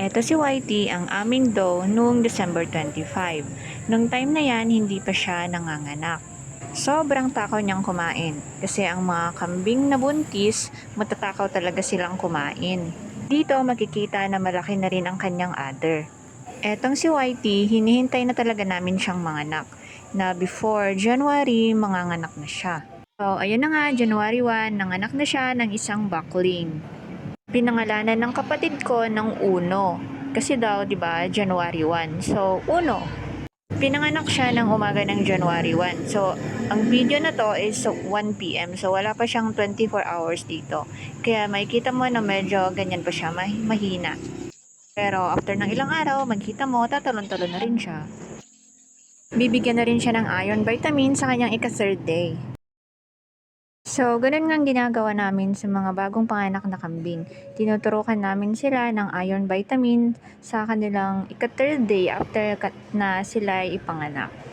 Eto si Whitey, ang aming doe noong December 25. Nung time na yan, hindi pa siya nanganganak. Sobrang takaw niyang kumain kasi ang mga kambing na buntis, matatakaw talaga silang kumain. Dito makikita na malaki na rin ang kanyang udder. Etong si Whitey, hinihintay na talaga namin siyang manganak na before January, manganganak na siya. So, ayun na nga, January 1, nanganak na siya ng isang buckling. Pinangalanan ng kapatid ko ng Uno. Kasi daw, di ba, January 1. So, Uno. Pinanganak siya ng umaga ng January 1. So, ang video na to is 1 p.m. So, wala pa siyang 24 hours dito. Kaya makikita mo na medyo ganyan pa siya, mah- mahina. Pero after ng ilang araw, magkita mo, tatalon-talon na rin siya. Bibigyan na rin siya ng iron vitamin sa kanyang ika-third day. So, ganun nga ginagawa namin sa mga bagong panganak na kambing. Tinuturukan namin sila ng iron vitamin sa kanilang ika-third day after na sila ipanganak.